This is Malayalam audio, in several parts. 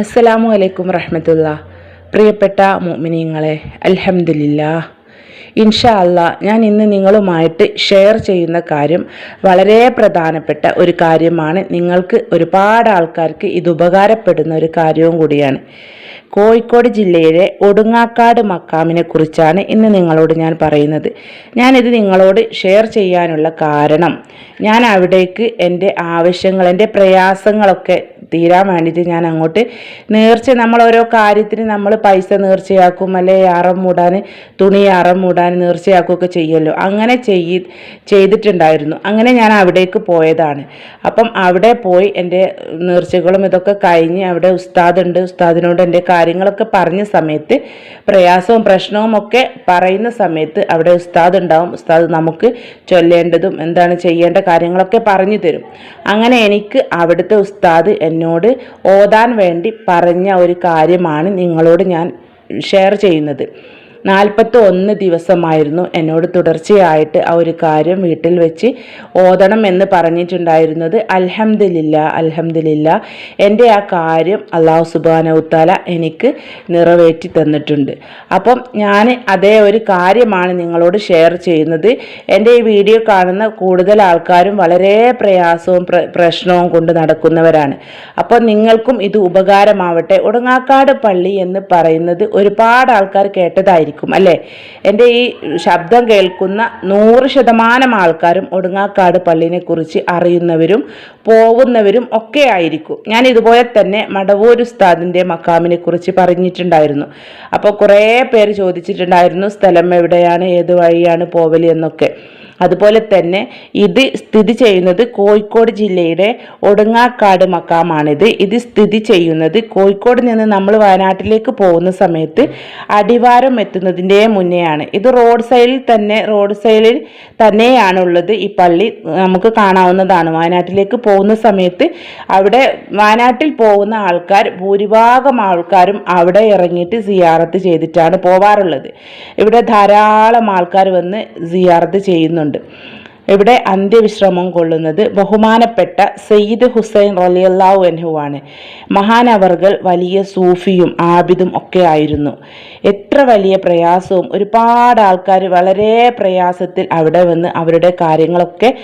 അസ്സലാമു അലൈക്കും റഹ്മത്തുള്ള. പ്രിയപ്പെട്ട മോമിനിയങ്ങളെ അൽഹംദുലില്ലാ. ഇൻഷാ അല്ല ഞാൻ ഇന്ന് നിങ്ങളുമായിട്ട് ഷെയർ ചെയ്യുന്ന കാര്യം വളരെ പ്രധാനപ്പെട്ട ഒരു കാര്യമാണ്. നിങ്ങൾക്ക് ഒരുപാട് ആൾക്കാർക്ക് ഇത് ഉപകാരപ്പെടുന്ന ഒരു കാര്യവും കൂടിയാണ്. കോഴിക്കോട് ജില്ലയിലെ ഒടുങ്ങാക്കാട് മക്കാമിനെ കുറിച്ചാണ് ഇന്ന് നിങ്ങളോട് ഞാൻ പറയുന്നത്. ഞാനിത് നിങ്ങളോട് ഷെയർ ചെയ്യാനുള്ള കാരണം ഞാൻ അവിടേക്ക് എന്റെ ആവശ്യങ്ങൾ എന്റെ പ്രയാസങ്ങളൊക്കെ തീരാൻ വേണ്ടിയിട്ട് ഞാൻ അങ്ങോട്ട് നേർച്ച നമ്മൾ ഓരോ കാര്യത്തിന് നമ്മൾ പൈസ നേർച്ചയാക്കും അല്ലെ? അറം മൂടാൻ തുണി അറം മൂടാൻ നേർച്ചയാക്കുകയൊക്കെ ചെയ്യല്ലോ അങ്ങനെ ചെയ്യ ചെയ്തിട്ടുണ്ടായിരുന്നു. അങ്ങനെ ഞാൻ അവിടേക്ക് പോയതാണ്. അപ്പം അവിടെ പോയി എന്റെ നേർച്ചകളും ഇതൊക്കെ കഴിഞ്ഞ് അവിടെ ഉസ്താദ് ഉണ്ട്. ഉസ്താദിനോട് എന്റെ കാര്യങ്ങളൊക്കെ പറഞ്ഞ സമയത്ത് പ്രയാസവും പ്രശ്നവും ഒക്കെ പറയുന്ന സമയത്ത് അവിടെ ഉസ്താദ് ഉണ്ടാവും. ഉസ്താദ് നമുക്ക് ചൊല്ലേണ്ടതും എന്താണ് ചെയ്യേണ്ട കാര്യങ്ങളൊക്കെ പറഞ്ഞു തരും. അങ്ങനെ എനിക്ക് അവിടുത്തെ ഉസ്താദ് എന്നോട് ഓതാൻ വേണ്ടി പറഞ്ഞ ഒരു കാര്യമാണ് നിങ്ങളോട് ഞാൻ ഷെയർ ചെയ്യുന്നത്. നാൽപ്പത്തി ഒന്ന് ദിവസമായിരുന്നു എന്നോട് തുടർച്ചയായിട്ട് ആ ഒരു കാര്യം വീട്ടിൽ വെച്ച് ഓതണം എന്ന് പറഞ്ഞിട്ടുണ്ടായിരുന്നത്. അൽഹംദില്ല അൽഹംദില്ല എന്റെ ആ കാര്യം അള്ളാഹു സുബാനവുത്താല എനിക്ക് നിറവേറ്റി തന്നിട്ടുണ്ട്. അപ്പം ഞാൻ അതേ ഒരു കാര്യമാണ് നിങ്ങളോട് ഷെയർ ചെയ്യുന്നത്. എന്റെ ഈ വീഡിയോ കാണുന്ന കൂടുതൽ ആൾക്കാരും വളരെ പ്രയാസവും പ്ര പ്രശ്നവും കൊണ്ട് നടക്കുന്നവരാണ്. അപ്പോൾ നിങ്ങൾക്കും ഇത് ഉപകാരമാവട്ടെ. ഉടങ്ങാക്കാട് പള്ളി എന്ന് പറയുന്നത് ഒരുപാട് ആൾക്കാർ കേട്ടതായിരിക്കും. അല്ലേ? എന്റെ ഈ ശബ്ദം കേൾക്കുന്ന നൂറ് ശതമാനം ആൾക്കാരും ഒടുങ്ങാക്കാട് പള്ളിനെ കുറിച്ച് അറിയുന്നവരും പോകുന്നവരും ഒക്കെ ആയിരിക്കും. ഞാൻ ഇതുപോലെ തന്നെ മടവൂർ ഉസ്താദിന്റെ മക്കാമിനെ കുറിച്ച് പറഞ്ഞിട്ടുണ്ടായിരുന്നു. അപ്പോൾ കുറേ പേര് ചോദിച്ചിട്ടുണ്ടായിരുന്നു സ്ഥലം എവിടെയാണ് ഏത് വഴിയാണ് പോവൽ എന്നൊക്കെ. അതുപോലെ തന്നെ ഇത് സ്ഥിതി ചെയ്യുന്നത് കോഴിക്കോട് ജില്ലയുടെ ഒടുങ്ങാക്കാട് മക്കാമാണിത് ഇത് സ്ഥിതി ചെയ്യുന്നത് കോഴിക്കോട് നിന്ന് നമ്മൾ വയനാട്ടിലേക്ക് പോകുന്ന സമയത്ത് അടിവാരം എത്തുന്നതിന്റെ മുന്നെയാണ്. ഇത് റോഡ് സൈഡിൽ തന്നെ റോഡ് സൈഡിൽ തന്നെയാണുള്ളത്. ഈ പള്ളി നമുക്ക് കാണാവുന്നതാണ്. വയനാട്ടിലേക്ക് പോകുന്ന സമയത്ത് അവിടെ വയനാട്ടിൽ പോകുന്ന ആൾക്കാർ ഭൂരിഭാഗം ആൾക്കാരും അവിടെ ഇറങ്ങിയിട്ട് സിയാറത്ത് ചെയ്തിട്ടാണ് പോവാറുള്ളത്. ഇവിടെ ധാരാളം ആൾക്കാർ വന്ന് സിയാറത്ത് ചെയ്യുന്നുണ്ട്. ഇവിടെ അന്ത്യവിശ്രമം കൊള്ളുന്നത് ബഹുമാനപ്പെട്ട സയ്യിദ് ഹുസൈൻ റലിയല്ലാവു അൻഹുവാണ്. മഹാനവർകൾ വലിയ സൂഫിയും ആബിദും ഒക്കെ ആയിരുന്നു. എത്ര വലിയ പ്രയാസവും ഒരുപാട് ആൾക്കാർ വളരെ പ്രയാസത്തിൽ അവിടെ വന്ന് അവരുടെ കാര്യങ്ങളൊക്കെ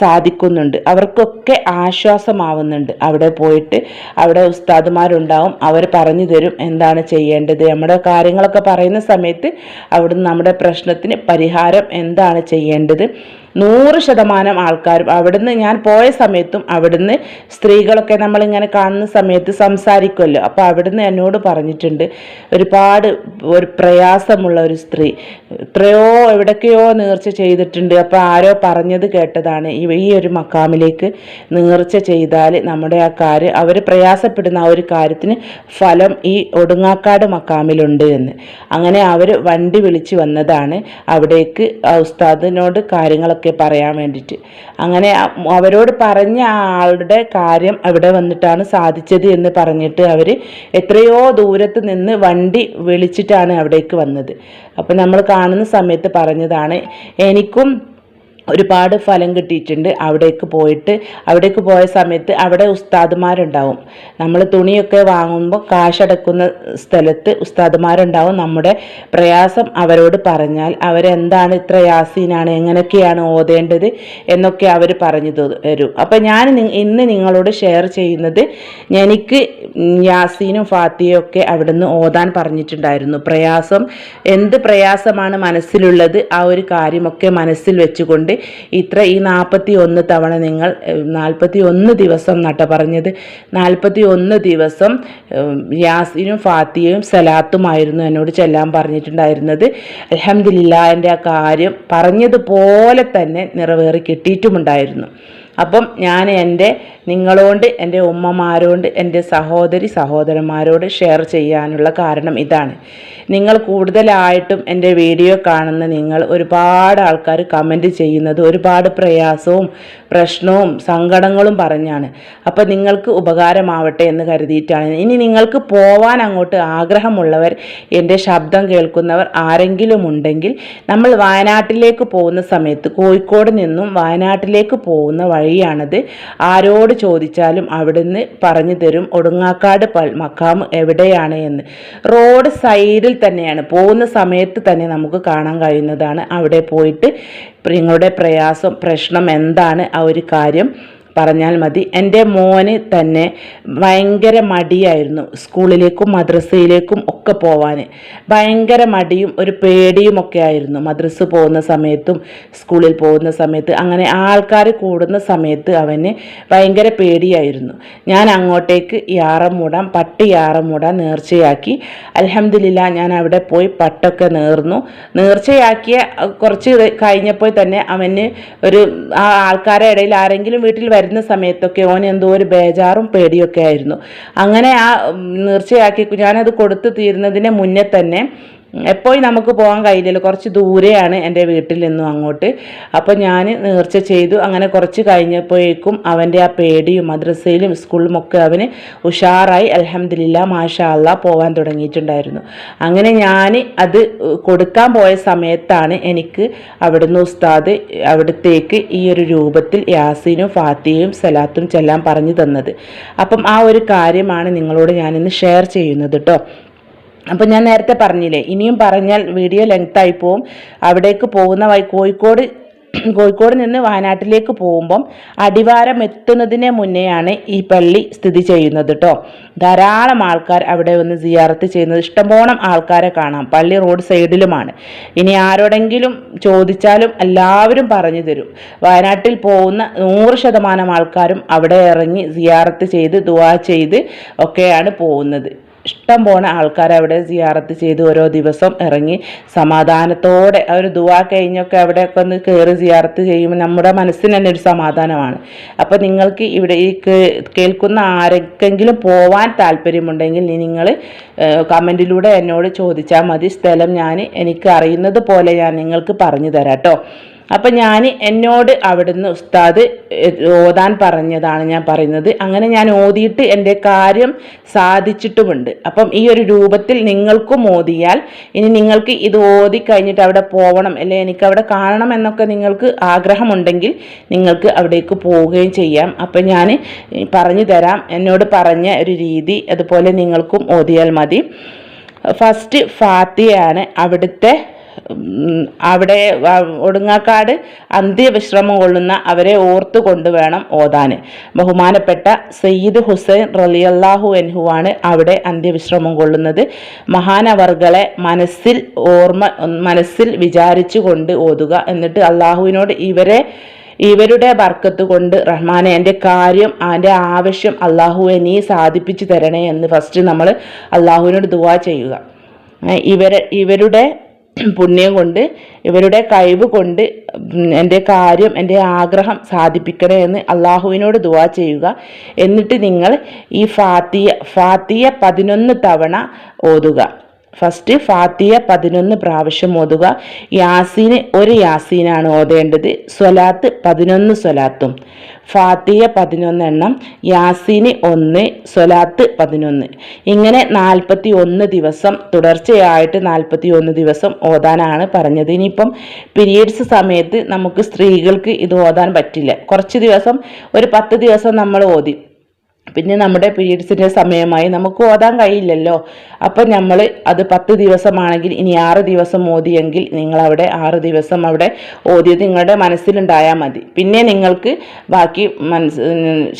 സാധിക്കുന്നുണ്ട്. അവർക്കൊക്കെ ആശ്വാസമാവുന്നുണ്ട്. അവിടെ പോയിട്ട് അവിടെ ഉസ്താദുമാരുണ്ടാവും അവർ പറഞ്ഞു തരും എന്താണ് ചെയ്യേണ്ടത്. നമ്മുടെ കാര്യങ്ങളൊക്കെ പറയുന്ന സമയത്ത് അവിടുന്ന് നമ്മുടെ പ്രശ്നത്തിന് പരിഹാരം എന്താണ് ചെയ്യേണ്ടത്. നൂറ് ശതമാനം ആൾക്കാരും അവിടുന്ന് ഞാൻ പോയ സമയത്തും അവിടുന്ന് സ്ത്രീകളൊക്കെ നമ്മളിങ്ങനെ കാണുന്ന സമയത്ത് സംസാരിക്കുമല്ലോ അപ്പോൾ അവിടുന്ന് എന്നോട് പറഞ്ഞിട്ടുണ്ട് ഒരുപാട് ഒരു പ്രയാസമുള്ള ഒരു സ്ത്രീ എത്രയോ എവിടൊക്കെയോ നേർച്ച ചെയ്തിട്ടുണ്ട്. അപ്പോൾ ആരോ പറഞ്ഞത് കേട്ടതാണ് ഈ ഒരു മക്കാമിലേക്ക് നേർച്ച ചെയ്താൽ നമ്മുടെ ആ കാര് അവർ പ്രയാസപ്പെടുന്ന ആ ഒരു കാര്യത്തിന് ഫലം ഈ ഒടുങ്ങാക്കാട് മക്കാമിലുണ്ട് എന്ന്. അങ്ങനെ അവർ വണ്ടി വിളിച്ച് വന്നതാണ് അവിടേക്ക് ഉസ്താദിനോട് കാര്യങ്ങളൊക്കെ ഒക്കെ പറയാൻ വേണ്ടിയിട്ട്. അങ്ങനെ അവരോട് പറഞ്ഞ ആളുടെ കാര്യം അവിടെ വന്നിട്ടാണ് സാധിച്ചത് എന്ന് പറഞ്ഞിട്ട് അവർ എത്രയോ ദൂരത്ത് നിന്ന് വണ്ടി വിളിച്ചിട്ടാണ് അവിടേക്ക് വന്നത്. അപ്പം നമ്മൾ കാണുന്ന സമയത്ത് പറഞ്ഞതാണ് എനിക്കും ഒരുപാട് ഫലം കിട്ടിയിട്ടുണ്ട്. അവിടേക്ക് പോയിട്ട് അവിടേക്ക് പോയ സമയത്ത് അവിടെ ഉസ്താദുമാരുണ്ടാവും. നമ്മൾ തുണിയൊക്കെ വാങ്ങുമ്പോൾ കാശടക്കുന്ന സ്ഥലത്ത് ഉസ്താദുമാരുണ്ടാവും. നമ്മുടെ പ്രയാസം അവരോട് പറഞ്ഞാൽ അവരെന്താണ് ഇത്ര യാസീനാണ് എങ്ങനെയൊക്കെയാണ് ഓതേണ്ടത് എന്നൊക്കെ അവർ പറഞ്ഞു തരും. അപ്പം ഞാൻ ഇന്ന് നിങ്ങളോട് ഷെയർ ചെയ്യുന്നത് എനിക്ക് യാസീനും ഫാത്തിയും ഒക്കെ അവിടുന്ന് ഓതാൻ പറഞ്ഞിട്ടുണ്ടായിരുന്നു. പ്രയാസം എന്ത് പ്രയാസമാണ് മനസ്സിലുള്ളത് ആ ഒരു കാര്യമൊക്കെ മനസ്സിൽ വെച്ചുകൊണ്ട് ഇത്ര ഈ നാൽപ്പത്തി ഒന്ന് തവണ നിങ്ങൾ നാൽപ്പത്തി ഒന്ന് ദിവസം നട്ട പറഞ്ഞത് നാൽപ്പത്തി ഒന്ന് ദിവസം യാസിനും ഫാത്തിയയും സലാത്തുമായിരുന്നു എന്നോട് ചെല്ലാൻ പറഞ്ഞിട്ടുണ്ടായിരുന്നത്. അലഹമില്ല എന്റെ ആ കാര്യം പറഞ്ഞതുപോലെ തന്നെ നിറവേറി കിട്ടിയിട്ടുമുണ്ടായിരുന്നു. അപ്പം ഞാൻ എന്റെ നിങ്ങളോണ്ട് എന്റെ ഉമ്മമാരോണ്ട് എന്റെ സഹോദരി സഹോദരന്മാരോട് ഷെയർ ചെയ്യാനുള്ള കാരണം ഇതാണ്. നിങ്ങൾ കൂടുതലായിട്ടും എന്റെ വീഡിയോ കാണുന്ന നിങ്ങൾ ഒരുപാട് ആൾക്കാർ കമന്റ് ചെയ്യുന്നത് ഒരുപാട് പ്രയാസവും പ്രശ്നവും സങ്കടങ്ങളും പറഞ്ഞാണ്. അപ്പം നിങ്ങൾക്ക് ഉപകാരമാവട്ടെ എന്ന് കരുതിയിട്ടാണ്. ഇനി നിങ്ങൾക്ക് പോവാൻ അങ്ങോട്ട് ആഗ്രഹമുള്ളവർ എന്റെ ശബ്ദം കേൾക്കുന്നവർ ആരെങ്കിലും ഉണ്ടെങ്കിൽ നമ്മൾ വയനാട്ടിലേക്ക് പോകുന്ന സമയത്ത് കോഴിക്കോട് നിന്നും വയനാട്ടിലേക്ക് പോകുന്ന വഴി വഴിയാണത് ആരോട് ചോദിച്ചാലും അവിടുന്ന് പറഞ്ഞു തരും. ഒടുങ്ങാക്കാട് പൽ മക്കാമ് എവിടെയാണ് എന്ന്. റോഡ് സൈഡിൽ തന്നെയാണ്. പോകുന്ന സമയത്ത് തന്നെ നമുക്ക് കാണാൻ കഴിയുന്നതാണ്. അവിടെ പോയിട്ട് നിങ്ങളുടെ പ്രയാസം പ്രശ്നം എന്താണ് ആ ഒരു കാര്യം പറഞ്ഞാൽ മതി. എന്റെ മോന് തന്നെ ഭയങ്കര മടിയായിരുന്നു സ്കൂളിലേക്കും മദ്രസയിലേക്കും ഒക്കെ പോവാൻ. ഭയങ്കര മടിയും ഒരു പേടിയും ഒക്കെ ആയിരുന്നു മദ്രസ പോകുന്ന സമയത്തും സ്കൂളിൽ പോകുന്ന സമയത്ത്. അങ്ങനെ ആൾക്കാർ കൂടുന്ന സമയത്ത് അവന് ഭയങ്കര പേടിയായിരുന്നു. ഞാൻ അങ്ങോട്ടേക്ക് യാറം മൂടാൻ പട്ട് യാറം മൂടാൻ നേർച്ചയാക്കി. അലഹമില്ല ഞാൻ അവിടെ പോയി പട്ടൊക്കെ നേർന്നു. നേർച്ചയാക്കിയ കുറച്ച് കഴിഞ്ഞപ്പോൾ തന്നെ അവന് ഒരു ആ ആൾക്കാരുടെ ഇടയിൽ ആരെങ്കിലും വീട്ടിൽ വരുന്ന സമയത്തൊക്കെ ഓൻ എന്തോ ഒരു ബേജാറും പേടിയൊക്കെ ആയിരുന്നു. അങ്ങനെ ആ നേർച്ചയാക്കി ഞാനത് കൊടുത്തു തീരുന്നതിന് മുന്നേ തന്നെ എപ്പോഴും നമുക്ക് പോകാൻ കഴിയില്ലല്ലോ. കുറച്ച് ദൂരെയാണ് എന്റെ വീട്ടിൽ നിന്നും അങ്ങോട്ട്. അപ്പോൾ ഞാൻ നേർച്ച ചെയ്തു. അങ്ങനെ കുറച്ച് കഴിഞ്ഞപ്പോഴേക്കും അവന്റെ ആ പേടിയും മദ്രസയിലും സ്കൂളിലും ഒക്കെ അവന് ഉഷാറായി. അലഹമില്ല മാഷാ പോവാൻ തുടങ്ങിയിട്ടുണ്ടായിരുന്നു. അങ്ങനെ ഞാൻ അത് കൊടുക്കാൻ പോയ സമയത്താണ് എനിക്ക് അവിടുന്ന് ഉസ്താദ് അവിടത്തേക്ക് ഈ ഒരു രൂപത്തിൽ യാസീനും ഫാത്തിയും സലാത്തും ചെല്ലാൻ പറഞ്ഞു തന്നത്. അപ്പം ആ ഒരു കാര്യമാണ് നിങ്ങളോട് ഞാനിന്ന് ഷെയർ ചെയ്യുന്നത് കേട്ടോ അപ്പം ഞാൻ നേരത്തെ പറഞ്ഞില്ലേ ഇനിയും പറഞ്ഞാൽ വീഡിയോ ലെങ്ത് ആയി പോവും. അവിടേക്ക് പോകുന്ന വൈ കോഴിക്കോട് കോഴിക്കോട് നിന്ന് വയനാട്ടിലേക്ക് പോകുമ്പം അടിവാരം എത്തുന്നതിന് മുന്നെയാണ് ഈ പള്ളി സ്ഥിതി ചെയ്യുന്നത് കേട്ടോ ധാരാളം ആൾക്കാർ അവിടെ വന്ന് സിയാറത്ത് ചെയ്യുന്നത്. ഇഷ്ടംപോണം ആൾക്കാരെ കാണാം. പള്ളി റോഡ് സൈഡിലുമാണ് ഇനി ആരോടെങ്കിലും ചോദിച്ചാലും എല്ലാവരും പറഞ്ഞു തരും. വയനാട്ടിൽ പോകുന്ന നൂറ് ശതമാനം ആൾക്കാരും അവിടെ ഇറങ്ങി സിയാറത്ത് ചെയ്ത് ദുവാ ചെയ്ത് ഒക്കെയാണ് പോകുന്നത്. ഇഷ്ടം പോണ ആൾക്കാർ അവിടെ സിയാറത്ത് ചെയ്ത് ഓരോ ദിവസം ഇറങ്ങി സമാധാനത്തോടെ ഒരു ദുവാ കഴിഞ്ഞൊക്കെ അവിടെയൊക്കെ ഒന്ന് കയറി സിയാറത്ത് ചെയ്യുമ്പോൾ നമ്മുടെ മനസ്സിന് തന്നെ ഒരു സമാധാനമാണ്. അപ്പോൾ നിങ്ങൾക്ക് ഇവിടെ ഈ കേൾക്കുന്ന ആരെങ്കിലും പോവാൻ താല്പര്യമുണ്ടെങ്കിൽ നിങ്ങൾ കമന്റിലൂടെ എന്നോട് ചോദിച്ചാൽ മതി. സ്ഥലം ഞാൻ എനിക്ക് അറിയുന്നത് പോലെ ഞാൻ നിങ്ങൾക്ക് പറഞ്ഞു തരാം കേട്ടോ അപ്പം ഞാൻ എന്നോട് അവിടുന്ന് ഉസ്താദ് ഓതാൻ പറഞ്ഞതാണ് ഞാൻ പറയുന്നത്. അങ്ങനെ ഞാൻ ഓതിയിട്ട് എന്റെ കാര്യം സാധിച്ചിട്ടുമുണ്ട്. അപ്പം ഈ ഒരു രൂപത്തിൽ നിങ്ങൾക്കും ഓതിയാൽ ഇനി നിങ്ങൾക്ക് ഇത് ഓതി കഴിഞ്ഞിട്ട് അവിടെ പോകണം അല്ലെ എനിക്ക് അവിടെ കാണണം എന്നൊക്കെ നിങ്ങൾക്ക് ആഗ്രഹമുണ്ടെങ്കിൽ നിങ്ങൾക്ക് അവിടേക്ക് പോവുകയും ചെയ്യാം. അപ്പം ഞാൻ പറഞ്ഞു തരാം എന്നോട് പറഞ്ഞ ഒരു രീതി അതുപോലെ നിങ്ങൾക്കും ഓതിയാൽ മതി. ഫസ്റ്റ് ഫാത്തിയാണ് അവിടുത്തെ അവിടെ ഒടുങ്ങാക്കാട് അന്ത്യവിശ്രമം കൊള്ളുന്ന അവരെ ഓർത്തു കൊണ്ടുവേണം ഓതാൻ ബഹുമാനപ്പെട്ട സയ്യിദ് ഹുസൈൻ റലിയല്ലാഹു എൻഹുവാണ് അവിടെ അന്ത്യവിശ്രമം കൊള്ളുന്നത്. മഹാനവർകളെ മനസ്സിൽ ഓർമ്മ മനസ്സിൽ വിചാരിച്ചു കൊണ്ട് ഓതുക. എന്നിട്ട് അള്ളാഹുവിനോട് ഇവരെ ഇവരുടെ ബർക്കത്ത് കൊണ്ട് റഹ്മാനെ എന്റെ കാര്യം എന്റെ ആവശ്യം അള്ളാഹുവെ നീ സാധിപ്പിച്ചു തരണേ എന്ന് ഫസ്റ്റ് നമ്മൾ അള്ളാഹുവിനോട് ദുവാ ചെയ്യുക. ഇവരെ ഇവരുടെ പുണ്യം കൊണ്ട് ഇവരുടെ കഴിവ് കൊണ്ട് എന്റെ കാര്യം എന്റെ ആഗ്രഹം സാധിപ്പിക്കണേ എന്ന് അള്ളാഹുവിനോട് ദുവാ ചെയ്യുക. എന്നിട്ട് നിങ്ങൾ ഈ ഫാത്തിയ ഫാത്തിയ പതിനൊന്ന് തവണ ഓതുക. ഫസ്റ്റ് ഫാത്തിയ പതിനൊന്ന് പ്രാവശ്യം ഓതുക. യാസീന് ഒരു യാസീനാണ് ഓതേണ്ടത്. സ്വലാത്ത് പതിനൊന്ന് സ്വലാത്തും. ഫാത്തിയ പതിനൊന്നെണ്ണം യാസീന് ഒന്ന് സ്വലാത്ത് പതിനൊന്ന്. ഇങ്ങനെ നാൽപ്പത്തി ഒന്ന് ദിവസം തുടർച്ചയായിട്ട് നാൽപ്പത്തി ഒന്ന് ദിവസം ഓതാനാണ് പറഞ്ഞത്. ഇനിയിപ്പം പീരീഡ്സ് സമയത്ത് നമുക്ക് സ്ത്രീകൾക്ക് ഇത് ഓതാൻ പറ്റില്ല. കുറച്ച് ദിവസം ഒരു പത്ത് ദിവസം നമ്മൾ ഓതി. പിന്നെ നമ്മുടെ പീരീഡ്സിന്റെ സമയമായി നമുക്ക് ഓതാൻ കഴിയില്ലല്ലോ. അപ്പം നമ്മൾ അത് പത്ത് ദിവസമാണെങ്കിൽ ഇനി ആറ് ദിവസം ഓതിയെങ്കിൽ നിങ്ങളവിടെ ആറ് ദിവസം അവിടെ ഓതിയത് നിങ്ങളുടെ മനസ്സിലുണ്ടായാൽ മതി. പിന്നെ നിങ്ങൾക്ക് ബാക്കി മനസ്സ്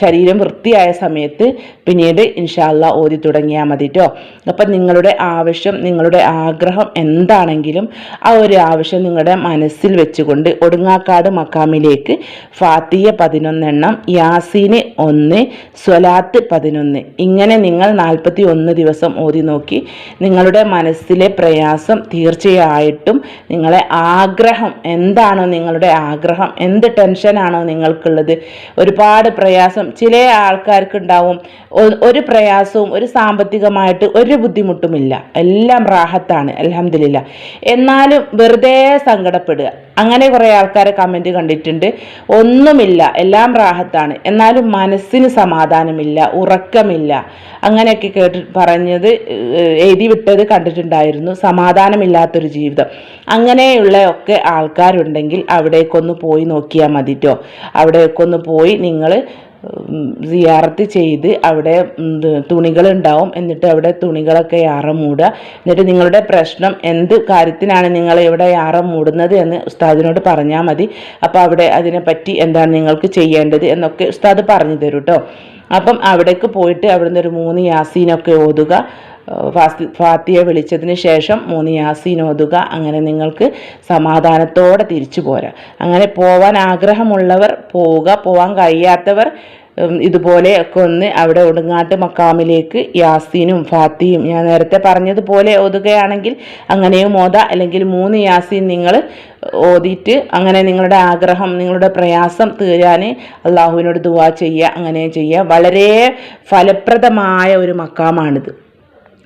ശരീരം വൃത്തിയായ സമയത്ത് പിന്നീട് ഇൻഷാല്ല ഓതി തുടങ്ങിയാൽ മതി കേട്ടോ അപ്പം നിങ്ങളുടെ ആവശ്യം നിങ്ങളുടെ ആഗ്രഹം എന്താണെങ്കിലും ആ ഒരു ആവശ്യം നിങ്ങളുടെ മനസ്സിൽ വെച്ചുകൊണ്ട് ഒടുങ്ങാക്കാട് മക്കാമിലേക്ക് ഫാത്തിയ പതിനൊന്നെണ്ണം യാസീന് ഒന്ന് സ്വലാ പത്ത് പതിനൊന്ന്. ഇങ്ങനെ നിങ്ങൾ നാൽപ്പത്തി ഒന്ന് ദിവസം ഓതി നോക്കി നിങ്ങളുടെ മനസ്സിലെ പ്രയാസം തീർച്ചയായിട്ടും നിങ്ങളെ ആഗ്രഹം എന്താണോ നിങ്ങളുടെ ആഗ്രഹം എന്ത് ടെൻഷനാണോ നിങ്ങൾക്കുള്ളത് ഒരുപാട് പ്രയാസം ചില ആൾക്കാർക്കുണ്ടാവും. ഒരു പ്രയാസവും ഒരു സാമ്പത്തികമായിട്ട് ഒരു ബുദ്ധിമുട്ടുമില്ല. എല്ലാം റാഹത്താണ് അലഹമില്ല എന്നാലും വെറുതെ സങ്കടപ്പെടുക. അങ്ങനെ കുറേ ആൾക്കാരെ കമന്റ് കണ്ടിട്ടുണ്ട്. ഒന്നുമില്ല എല്ലാം റാഹത്താണ്. എന്നാലും മനസ്സിന് സമാധാനമില്ല ഉറക്കമില്ല. അങ്ങനെയൊക്കെ കേട്ട് പറഞ്ഞത് എഴുതി വിട്ടത് കണ്ടിട്ടുണ്ടായിരുന്നു. സമാധാനമില്ലാത്തൊരു ജീവിതം. അങ്ങനെയുള്ള ഒക്കെ ആൾക്കാരുണ്ടെങ്കിൽ അവിടേക്കൊന്ന് പോയി നോക്കിയാൽ മതിട്ടോ. അവിടേക്കൊന്ന് പോയി നിങ്ങൾ സിയാറത്ത് ചെയ്ത് അവിടെ തുണികൾ ഉണ്ടാവും എന്നിട്ട് അവിടെ തുണികളൊക്കെ യാറ മൂടുക. എന്നിട്ട് നിങ്ങളുടെ പ്രശ്നം എന്ത് കാര്യത്തിനാണ് നിങ്ങൾ ഇവിടെ യാറ മൂടുന്നത് എന്ന് ഉസ്താദിനോട് പറഞ്ഞാൽ മതി. അപ്പോൾ അവിടെ അതിനെപ്പറ്റി എന്താണ് നിങ്ങൾക്ക് ചെയ്യേണ്ടത് എന്നൊക്കെ ഉസ്താദ് പറഞ്ഞു തരും കേട്ടോ അപ്പം അവിടേക്ക് പോയിട്ട് അവിടുന്ന് ഒരു മൂന്ന് യാസീനൊക്കെ ഓതുക. ഫാത്തിയെ വിളിച്ചതിന് ശേഷം മൂന്ന് യാസീൻ ഓതുക. അങ്ങനെ നിങ്ങൾക്ക് സമാധാനത്തോടെ തിരിച്ചു പോരാ. അങ്ങനെ പോവാൻ ആഗ്രഹമുള്ളവർ പോവുക. പോവാൻ കഴിയാത്തവർ ഇതുപോലെ ഇതുപോലെയൊക്കെ ഒന്ന് അവിടെ ഒടുങ്ങാട്ട് മക്കാമിലേക്ക് യാസീനും ഫാത്തിയും ഞാൻ നേരത്തെ പറഞ്ഞതുപോലെ ഓതുകയാണെങ്കിൽ അങ്ങനെയും ഓത. അല്ലെങ്കിൽ മൂന്ന് യാസീൻ നിങ്ങൾ ഓതിയിട്ട് അങ്ങനെ നിങ്ങളുടെ ആഗ്രഹം നിങ്ങളുടെ പ്രയാസം തീരാൻ അള്ളാഹുവിനോട് ദുവാ ചെയ്യുക അങ്ങനെ ചെയ്യുക. വളരെ ഫലപ്രദമായ ഒരു മക്കാമാണിത്.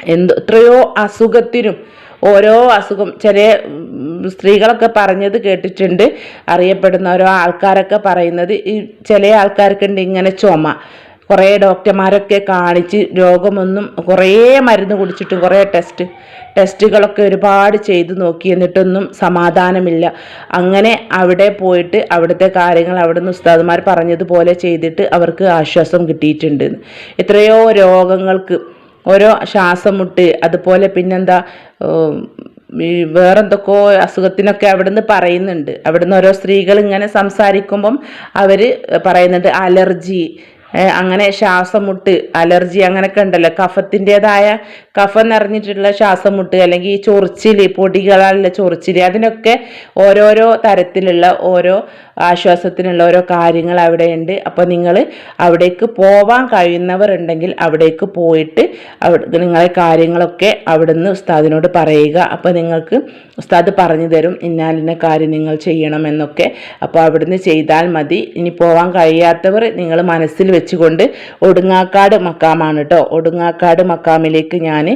എന്ത് എത്രയോ അസുഖത്തിനും ഓരോ അസുഖം ചില സ്ത്രീകളൊക്കെ പറഞ്ഞത് കേട്ടിട്ടുണ്ട് അറിയപ്പെടുന്ന ഓരോ ആൾക്കാരൊക്കെ പറയുന്നത്. ഈ ചില ആൾക്കാർക്കുണ്ട് ഇങ്ങനെ ചുമ. കുറേ ഡോക്ടർമാരൊക്കെ കാണിച്ച് രോഗമൊന്നും കുറേ മരുന്ന് കുടിച്ചിട്ടും കുറേ ടെസ്റ്റ് ടെസ്റ്റുകളൊക്കെ ഒരുപാട് ചെയ്തു നോക്കി എന്നിട്ടൊന്നും സമാധാനമില്ല. അങ്ങനെ അവിടെ പോയിട്ട് അവിടുത്തെ കാര്യങ്ങൾ അവിടുന്ന് ഉസ്താദ്മാർ പറഞ്ഞതുപോലെ ചെയ്തിട്ട് അവർക്ക് ആശ്വാസം കിട്ടിയിട്ടുണ്ട്. എത്രയോ രോഗങ്ങൾക്ക് ഓരോ ശ്വാസം മുട്ട് അതുപോലെ പിന്നെന്താ ഈ വേറെന്തൊക്കെയോ അസുഖത്തിനൊക്കെ അവിടുന്ന് പറയുന്നുണ്ട്. അവിടുന്ന് ഓരോ സ്ത്രീകൾ ഇങ്ങനെ സംസാരിക്കുമ്പം അവർ പറയുന്നുണ്ട് അലർജി. അങ്ങനെ ശ്വാസം മുട്ട് അലർജി അങ്ങനെയൊക്കെ ഉണ്ടല്ലോ. കഫത്തിന്റെതായ കഫം നിറഞ്ഞിട്ടുള്ള ശ്വാസം മുട്ട് അല്ലെങ്കിൽ ഈ ചൊറിച്ചിൽ പൊടികളാലുള്ള ചൊറിച്ചിൽ അതിനൊക്കെ ഓരോരോ തരത്തിലുള്ള ഓരോ ആശ്വാസത്തിനുള്ള ഓരോ കാര്യങ്ങൾ അവിടെയുണ്ട് അപ്പോൾ നിങ്ങൾ അവിടേക്ക് പോവാൻ കഴിയുന്നവർ ഉണ്ടെങ്കിൽ അവിടേക്ക് പോയിട്ട് അവിടെ നിങ്ങളെ കാര്യങ്ങളൊക്കെ അവിടുന്ന് ഉസ്താദിനോട് പറയുക. അപ്പോൾ നിങ്ങൾക്ക് ഉസ്താദ് പറഞ്ഞു തരും ഇന്നാലിന്ന കാര്യം നിങ്ങൾ ചെയ്യണമെന്നൊക്കെ. അപ്പോൾ അവിടുന്ന് ചെയ്താൽ മതി. ഇനി പോവാൻ കഴിയാത്തവർ നിങ്ങൾ മനസ്സിൽ വെച്ചുകൊണ്ട് ഒടുങ്ങാക്കാട് മക്കാമാണ് കേട്ടോ ഒടുങ്ങാക്കാട് മക്കാമിലേക്ക് ഞാൻ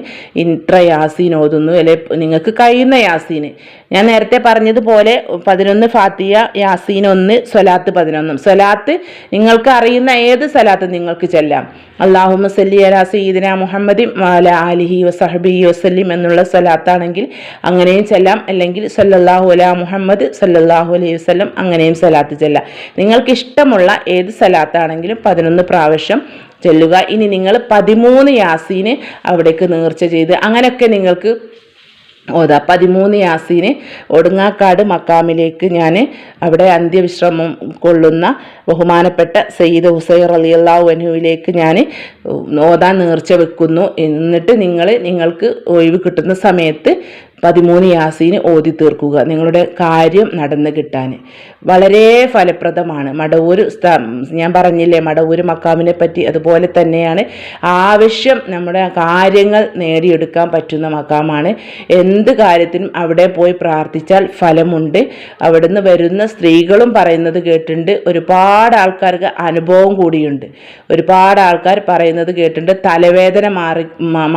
ഇത്ര യാസീൻ ഓതുന്നു. അല്ലെ നിങ്ങൾക്ക് കഴിയുന്ന യാസീന്. ഞാൻ നേരത്തെ പറഞ്ഞതുപോലെ പതിനൊന്ന് ഫാത്തിയ യാസീൻ ഒന്ന് സ്വലാത്ത് പതിനൊന്നും. സ്വലാത്ത് നിങ്ങൾക്ക് അറിയുന്ന ഏത് സ്വലാത്ത് നിങ്ങൾക്ക് ചെല്ലാം. അള്ളാഹുമ സല്ലി അലാ സീദിന മുഹമ്മദി അല അലിഹി വസഹബി വസ്ലിം എന്നുള്ള സ്വലാത്താണെങ്കിൽ അങ്ങനെയും ചെല്ലാം. അല്ലെങ്കിൽ സല്ലല്ലാഹു അല മുഹമ്മദ് സല്ലല്ലാഹു അലൈഹി വസ്ലം അങ്ങനെയും സ്വലാത്ത് ചെല്ലാം. നിങ്ങൾക്ക് ഇഷ്ടമുള്ള ഏത് സ്വലാത്താണെങ്കിലും പതിനൊന്ന് പ്രാവശ്യം ചെല്ലുക. ഇനി നിങ്ങൾ പതിമൂന്ന് യാസീന് അവിടേക്ക് നേർച്ച ചെയ്ത് അങ്ങനെയൊക്കെ നിങ്ങൾക്ക് ഓതാ. പതിമൂന്ന് യാസീന് ഒടുങ്ങാക്കാട് മക്കാമിലേക്ക് ഞാൻ അവിടെ അന്ത്യവിശ്രമം കൊള്ളുന്ന ബഹുമാനപ്പെട്ട സയ്യിദ് ഹുസൈർ അലി അള്ളാഹു ഞാൻ ഓതാൻ നേർച്ച വെക്കുന്നു. എന്നിട്ട് നിങ്ങൾ നിങ്ങൾക്ക് ഒഴിവ് കിട്ടുന്ന സമയത്ത് പതിമൂന്ന് യാസീന് ഓതി തീർക്കുക. നിങ്ങളുടെ കാര്യം നടന്നു കിട്ടാൻ. വളരെ ഫലപ്രദമാണ്. മടവൂര് ഞാൻ പറഞ്ഞില്ലേ മടവൂര് മക്കാമിനെ പറ്റി അതുപോലെ തന്നെയാണ് ആവശ്യം നമ്മുടെ കാര്യങ്ങൾ നേടിയെടുക്കാൻ പറ്റുന്ന മക്കാമാണ്. എന്ത് കാര്യത്തിനും അവിടെ പോയി പ്രാർത്ഥിച്ചാൽ ഫലമുണ്ട്. അവിടുന്ന് വരുന്ന സ്ത്രീകളും പറയുന്നത് കേട്ടിട്ടുണ്ട്. ഒരുപാട് ആൾക്കാർക്ക് അനുഭവം കൂടിയുണ്ട്. ഒരുപാട് ആൾക്കാർ പറയുന്നത് കേട്ടിട്ടുണ്ട്. തലവേദന മാറി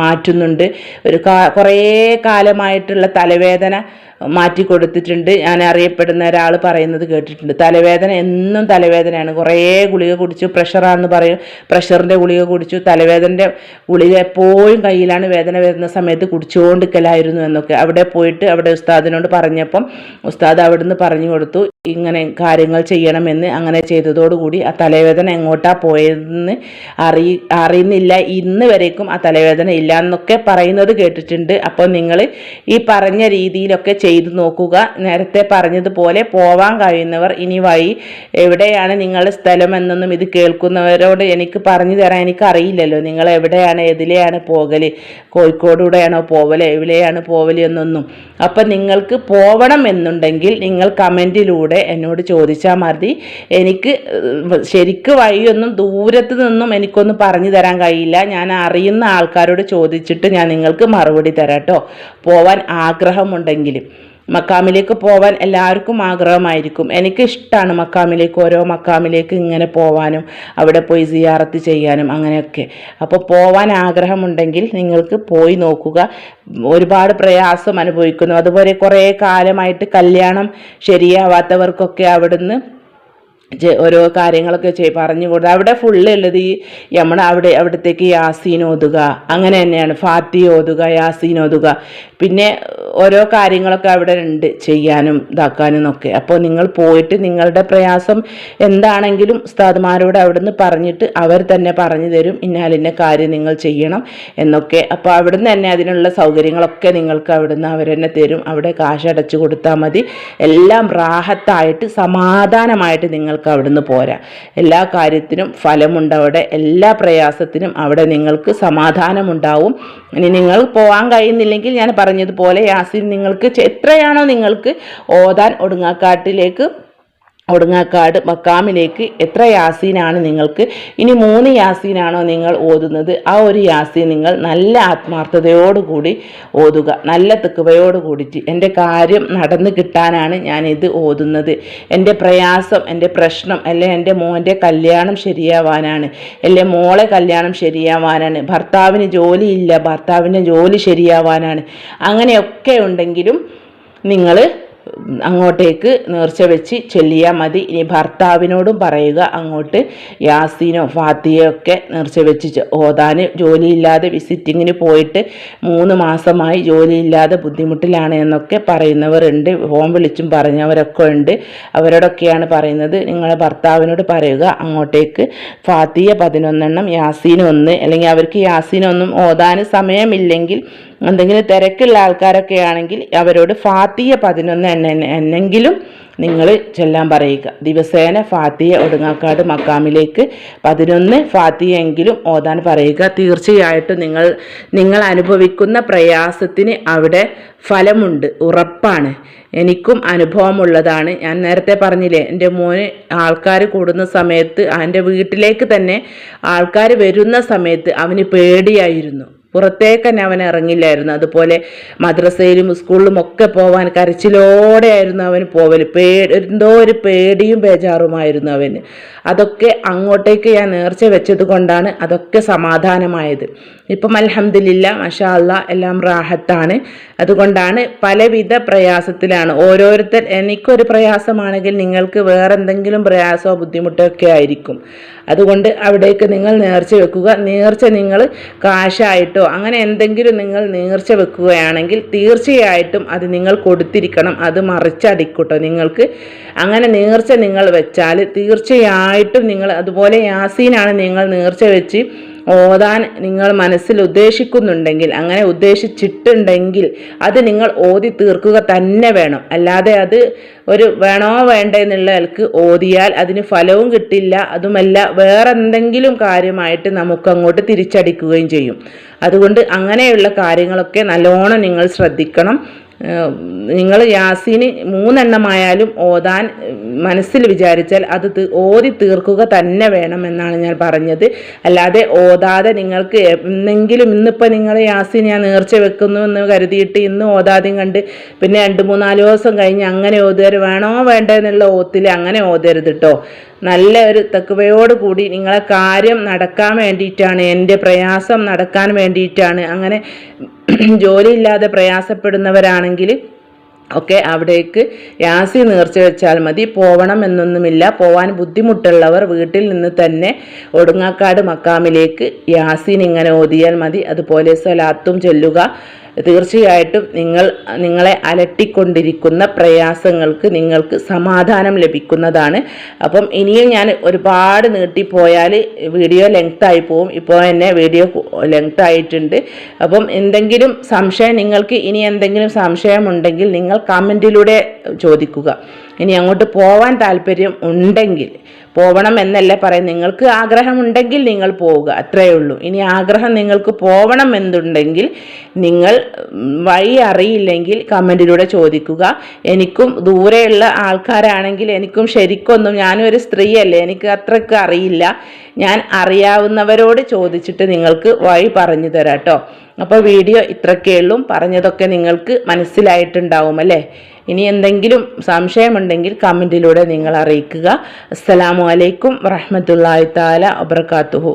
മാറ്റുന്നുണ്ട്. ഒരു കുറേ കുറേ കാലമായിട്ടുള്ള തലവേദന മാറ്റി കൊടുത്തിട്ടുണ്ട്. ഞാൻ അറിയപ്പെടുന്ന ഒരാൾ പറയുന്നത് കേട്ടിട്ടുണ്ട്. തലവേദന എന്നും തലവേദനയാണ്. കുറേ ഗുളിക കുടിച്ചു പ്രഷറാണെന്ന് പറയും. പ്രഷറിന്റെ ഗുളിക കുടിച്ചു. തലവേദനന്റെ ഗുളിക എപ്പോഴും കയ്യിലാണ് വേദന വരുന്ന സമയത്ത് കുടിച്ചുകൊണ്ടിരിക്കലായിരുന്നു എന്നൊക്കെ. അവിടെ പോയിട്ട് അവിടെ ഉസ്താദിനോട് പറഞ്ഞപ്പം ഉസ്താദ് അവിടുന്ന് പറഞ്ഞു കൊടുത്തു. ഇങ്ങനെ കാര്യങ്ങൾ ചെയ്യണമെന്ന് അങ്ങനെ ചെയ്തതോടുകൂടി ആ തലവേദന എങ്ങോട്ടാ പോയതെന്ന് അറി അറിയുന്നില്ല. ഇന്ന് വരേക്കും ആ തലവേദന ഇല്ല എന്നൊക്കെ പറയുന്നത് കേട്ടിട്ടുണ്ട്. അപ്പോൾ നിങ്ങൾ ഈ പറഞ്ഞ രീതിയിലൊക്കെ ചെയ്തു നോക്കുക. നേരത്തെ പറഞ്ഞതുപോലെ പോവാൻ കഴിയുന്നവർ ഇനി വഴി എവിടെയാണ് നിങ്ങളുടെ സ്ഥലം എന്നൊന്നും ഇത് കേൾക്കുന്നവരോട് എനിക്ക് പറഞ്ഞു തരാൻ എനിക്ക് അറിയില്ലല്ലോ നിങ്ങൾ എവിടെയാണ് എതിലെയാണ് പോകൽ? കോഴിക്കോടൂടെയാണോ പോവൽ? എവിടെയാണ് പോവൽ എന്നൊന്നും. അപ്പം നിങ്ങൾക്ക് പോവണം എന്നുണ്ടെങ്കിൽ നിങ്ങൾ കമന്റിലൂടെ എന്നോട് ചോദിച്ചാൽ മതി. എനിക്ക് ശരിക്കും വഴിയൊന്നും ദൂരത്ത് നിന്നും എനിക്കൊന്നും പറഞ്ഞു തരാൻ കഴിയില്ല. ഞാൻ അറിയുന്ന ആൾക്കാരോട് ചോദിച്ചിട്ട് ഞാൻ നിങ്ങൾക്ക് മറുപടി തരാം കേട്ടോ. പോവാൻ ആഗ്രഹമുണ്ടെങ്കിൽ. മക്കാമിലേക്ക് പോവാൻ എല്ലാവർക്കും ആഗ്രഹമായിരിക്കും. എനിക്ക് ഇഷ്ടമാണ് മക്കാമിലേക്ക് ഓരോ മക്കാമിലേക്ക് ഇങ്ങനെ പോവാനും അവിടെ പോയി സിയാറത്ത് ചെയ്യാനും അങ്ങനെയൊക്കെ. അപ്പോൾ പോവാൻ ആഗ്രഹമുണ്ടെങ്കിൽ നിങ്ങൾക്ക് പോയി നോക്കുക. ഒരുപാട് പ്രയാസം അനുഭവിക്കുന്നു. അതുപോലെ കുറേ കാലമായിട്ട് കല്യാണം ശരിയാവാത്തവർക്കൊക്കെ അവിടുന്ന് ഓരോ കാര്യങ്ങളൊക്കെ ചെയ് പറഞ്ഞു കൊടുത്ത് അവിടെ ഫുള്ള് ഉള്ളത് ഈ നമ്മൾ അവിടെ അവിടത്തേക്ക് യാസീൻ ഓതുക. അങ്ങനെ തന്നെയാണ്. ഫാത്തി ഓതുക യാസീൻ ഓതുക. പിന്നെ ഓരോ കാര്യങ്ങളൊക്കെ അവിടെ ഉണ്ട് ചെയ്യാനും ഇതാക്കാനും ഒക്കെ. അപ്പോൾ നിങ്ങൾ പോയിട്ട് നിങ്ങളുടെ പ്രയാസം എന്താണെങ്കിലും ഉസ്താദ്മാരോട് അവിടുന്ന് പറഞ്ഞിട്ട് അവർ തന്നെ പറഞ്ഞു തരും. ഇന്നാലിന്റെ കാര്യം നിങ്ങൾ ചെയ്യണം എന്നൊക്കെ. അപ്പോൾ അവിടുന്ന് തന്നെ അതിനുള്ള സൗകര്യങ്ങളൊക്കെ നിങ്ങൾക്ക് അവിടുന്ന് അവർ തന്നെ തരും. അവിടെ കാശടച്ചു കൊടുത്താൽ മതി. എല്ലാം റാഹത്തായിട്ട് സമാധാനമായിട്ട് നിങ്ങൾക്ക് അവിടുന്ന് പോരാ. എല്ലാ കാര്യത്തിനും ഫലമുണ്ട് അവിടെ എല്ലാ പ്രയാസത്തിനും അവിടെ നിങ്ങൾക്ക് സമാധാനമുണ്ടാവും. ഇനി നിങ്ങൾ പോകാൻ കഴിയുന്നില്ലെങ്കിൽ ഞാൻ പറഞ്ഞതുപോലെ യാസിൻ നിങ്ങൾക്ക് എത്രയാണോ നിങ്ങൾക്ക് ഓതാൻ ഒടുങ്ങാക്കാട്ടിലേക്ക് ഒടുങ്ങാക്കാട് മക്കാമിലേക്ക് എത്ര യാസീനാണ് നിങ്ങൾക്ക്? ഇനി മൂന്ന് യാസീനാണോ നിങ്ങൾ ഓതുന്നത്? ആ ഒരു യാസീൻ നിങ്ങൾ നല്ല ആത്മാർത്ഥതയോടുകൂടി ഓതുക നല്ല തെക്കുവയോട് കൂടിയിട്ട് എന്റെ കാര്യം നടന്നു കിട്ടാനാണ് ഞാൻ ഇത് ഓതുന്നത്. എന്റെ പ്രയാസം എന്റെ പ്രശ്നം അല്ലെ എന്റെ മോന്റെ കല്യാണം ശരിയാവാനാണ് അല്ലെ മോളെ കല്യാണം ശരിയാവാനാണ് ഭർത്താവിന് ജോലിയില്ല ഭർത്താവിന്റെ ജോലി ശരിയാവാനാണ് അങ്ങനെയൊക്കെ ഉണ്ടെങ്കിലും നിങ്ങൾ അങ്ങോട്ടേക്ക് നേർച്ച വെച്ച് ചെല്ലിയാൽ മതി. ഇനി ഭർത്താവിനോടും പറയുക അങ്ങോട്ട്. യാസീനോ ഫാത്തിയോ ഒക്കെ നേർച്ച വെച്ച് ഓതാൻ ജോലിയില്ലാതെ വിസിറ്റിങ്ങിന് പോയിട്ട് മൂന്ന് മാസമായി ജോലിയില്ലാതെ ബുദ്ധിമുട്ടിലാണ് എന്നൊക്കെ പറയുന്നവരുണ്ട്. ഫോൺ വിളിച്ചും പറഞ്ഞവരൊക്കെ ഉണ്ട്. അവരോടൊക്കെയാണ് പറയുന്നത്. നിങ്ങളെ ഭർത്താവിനോട് പറയുക അങ്ങോട്ടേക്ക്. ഫാത്തിയ പതിനൊന്നെണ്ണം യാസീൻ ഒന്ന്. അല്ലെങ്കിൽ അവർക്ക് യാസീനൊന്നും ഓതാൻ സമയമില്ലെങ്കിൽ എന്തെങ്കിലും തിരക്കുള്ള ആൾക്കാരൊക്കെ ആണെങ്കിൽ അവരോട് ഫാത്തിയ പതിനൊന്ന് എന്നെങ്കിലും നിങ്ങൾ ചെല്ലാൻ പറയുക. ദിവസേന ഫാത്തിയ ഒടുങ്ങാക്കാട് മക്കാമിലേക്ക് പതിനൊന്ന് ഫാത്തിയ എങ്കിലും ഓതാൻ പറയുക. തീർച്ചയായിട്ടും നിങ്ങൾ നിങ്ങൾ അനുഭവിക്കുന്ന പ്രയാസത്തിന് അവിടെ ഫലമുണ്ട്. ഉറപ്പാണ്. എനിക്കും അനുഭവമുള്ളതാണ്. ഞാൻ നേരത്തെ പറഞ്ഞില്ലേ എന്റെ മോന് ആൾക്കാർ കൂടുന്ന സമയത്ത് എന്റെ വീട്ടിലേക്ക് തന്നെ ആൾക്കാർ വരുന്ന സമയത്ത് അവന് പേടിയായിരുന്നു. പുറത്തേക്ക് തന്നെ അവൻ ഇറങ്ങില്ലായിരുന്നു. അതുപോലെ മദ്രസയിലും സ്കൂളിലും ഒക്കെ പോവാൻ കരച്ചിലോടെയായിരുന്നു അവന് പോവൽ പേ എന്തോ ഒരു പേടിയും ബേജാറുമായിരുന്നു അവന് അതൊക്കെ അങ്ങോട്ടേക്ക് ഞാൻ നേർച്ച വെച്ചത് കൊണ്ടാണ് അതൊക്കെ സമാധാനമായത്. ഇപ്പം അലഹമില്ല മഷാ അല്ലാ എല്ലാം റാഹത്താണ്. അതുകൊണ്ടാണ് പലവിധ പ്രയാസത്തിലാണ്. ഓരോരുത്തർ എനിക്കൊരു പ്രയാസമാണെങ്കിൽ നിങ്ങൾക്ക് വേറെ എന്തെങ്കിലും പ്രയാസമോ ബുദ്ധിമുട്ടോ ഒക്കെ ആയിരിക്കും. അതുകൊണ്ട് അവിടേക്ക് നിങ്ങൾ നേർച്ച വെക്കുക. നേർച്ച നിങ്ങൾ കാശായിട്ടോ അങ്ങനെ എന്തെങ്കിലും നിങ്ങൾ നേർച്ച വെക്കുകയാണെങ്കിൽ തീർച്ചയായിട്ടും അത് നിങ്ങൾ കൊടുത്തിരിക്കണം. അത് മറിച്ചടിക്കൂട്ടോ. നിങ്ങൾക്ക് അങ്ങനെ നേർച്ച നിങ്ങൾ വെച്ചാൽ തീർച്ചയായിട്ടും നിങ്ങൾ അതുപോലെ യാസീനാണ് നിങ്ങൾ നേർച്ച വെച്ച് ഓതാൻ നിങ്ങൾ മനസ്സിൽ ഉദ്ദേശിക്കുന്നുണ്ടെങ്കിൽ അങ്ങനെ ഉദ്ദേശിച്ചിട്ടുണ്ടെങ്കിൽ അത് നിങ്ങൾ ഓതി തീർക്കുക തന്നെ വേണം. അല്ലാതെ അത് ഒരു വേണോ വേണ്ടേ എന്നുള്ള ആൾക്ക് ഓതിയാൽ അതിന് ഫലവും കിട്ടില്ല. അതുമല്ല വേറെ എന്തെങ്കിലും കാര്യമായിട്ട് നമുക്ക് അങ്ങോട്ട് തിരിച്ചടിക്കുകയും ചെയ്യും. അതുകൊണ്ട് അങ്ങനെയുള്ള കാര്യങ്ങളൊക്കെ നല്ലോണം നിങ്ങൾ ശ്രദ്ധിക്കണം. നിങ്ങൾ യാസീന് മൂന്നെണ്ണമായാലും ഓതാൻ മനസ്സിൽ വിചാരിച്ചാൽ അത് ഓതി തീർക്കുക തന്നെ വേണമെന്നാണ് ഞാൻ പറഞ്ഞത്. അല്ലാതെ ഓതാതെ നിങ്ങൾക്ക് എന്തെങ്കിലും ഇന്നിപ്പോൾ നിങ്ങൾ യാസീൻ ഞാൻ നേർച്ച വെക്കുന്നു എന്ന് കരുതിയിട്ട് ഇന്ന് ഓതാദ്യം കണ്ട് പിന്നെ രണ്ട് മൂന്നാൽ ദിവസം കഴിഞ്ഞ് അങ്ങനെ ഓതുകാർ വേണോ വേണ്ടെന്നുള്ള ഓത്തിൽ അങ്ങനെ ഓതരുത് കേട്ടോ നല്ല ഒരു കൂടി നിങ്ങളെ കാര്യം നടക്കാൻ വേണ്ടിയിട്ടാണ് എന്റെ പ്രയാസം നടക്കാൻ വേണ്ടിയിട്ടാണ്. അങ്ങനെ ജോലിയില്ലാതെ പ്രയാസപ്പെടുന്നവരാണെങ്കിൽ ഒക്കെ അവിടേക്ക് യാസി നേർച്ച വെച്ചാൽ മതി. പോവണം എന്നൊന്നുമില്ല. പോവാൻ ബുദ്ധിമുട്ടുള്ളവർ വീട്ടിൽ നിന്ന് തന്നെ ഒടുങ്ങാക്കാട് മക്കാമിലേക്ക് യാസീൻ ഇങ്ങനെ ഓതിയാൽ മതി. അതുപോലെ സ്വലാത്തും ചൊല്ലുക. തീർച്ചയായിട്ടും നിങ്ങൾ നിങ്ങളെ അലട്ടിക്കൊണ്ടിരിക്കുന്ന പ്രയാസങ്ങൾക്ക് നിങ്ങൾക്ക് സമാധാനം ലഭിക്കുന്നതാണ്. അപ്പം ഇനിയും ഞാൻ ഒരുപാട് നീട്ടിപ്പോയാൽ വീഡിയോ ലെങ്ത് ആയി പോവും. ഇപ്പോൾ തന്നെ വീഡിയോ ലെങ്ത് ആയിട്ടുണ്ട് അപ്പം എന്തെങ്കിലും സംശയം നിങ്ങൾക്ക് ഇനി എന്തെങ്കിലും സംശയമുണ്ടെങ്കിൽ നിങ്ങൾ കമന്റിലൂടെ ചോദിക്കുക. ഇനി അങ്ങോട്ട് പോവാൻ താല്പര്യം ഉണ്ടെങ്കിൽ പോവണം എന്നല്ല പറയും നിങ്ങൾക്ക് ആഗ്രഹമുണ്ടെങ്കിൽ നിങ്ങൾ പോവുക അത്രയേ ഉള്ളൂ. ഇനി ആഗ്രഹം നിങ്ങൾക്ക് പോവണം എന്നുണ്ടെങ്കിൽ നിങ്ങൾ വഴി അറിയില്ലെങ്കിൽ കമന്റിലൂടെ ചോദിക്കുക. എനിക്കും ദൂരെയുള്ള ആൾക്കാരാണെങ്കിൽ എനിക്കും ശരിക്കൊന്നും ഞാനും ഒരു സ്ത്രീയല്ലേ എനിക്ക് അത്രയ്ക്ക് അറിയില്ല. ഞാൻ അറിയാവുന്നവരോട് ചോദിച്ചിട്ട് നിങ്ങൾക്ക് വഴി പറഞ്ഞു തരാം അപ്പോൾ വീഡിയോ ഇത്രയൊക്കെ പറഞ്ഞതൊക്കെ നിങ്ങൾക്ക് മനസ്സിലായിട്ടുണ്ടാവും അല്ലേ? ഇനി എന്തെങ്കിലും സംശയമുണ്ടെങ്കിൽ കമന്റിലൂടെ നിങ്ങൾ അറിയിക്കുക. അസ്സലാമു അലൈക്കും വറഹമത്തല്ലാഹി താല വബർക്കാത്തുഹു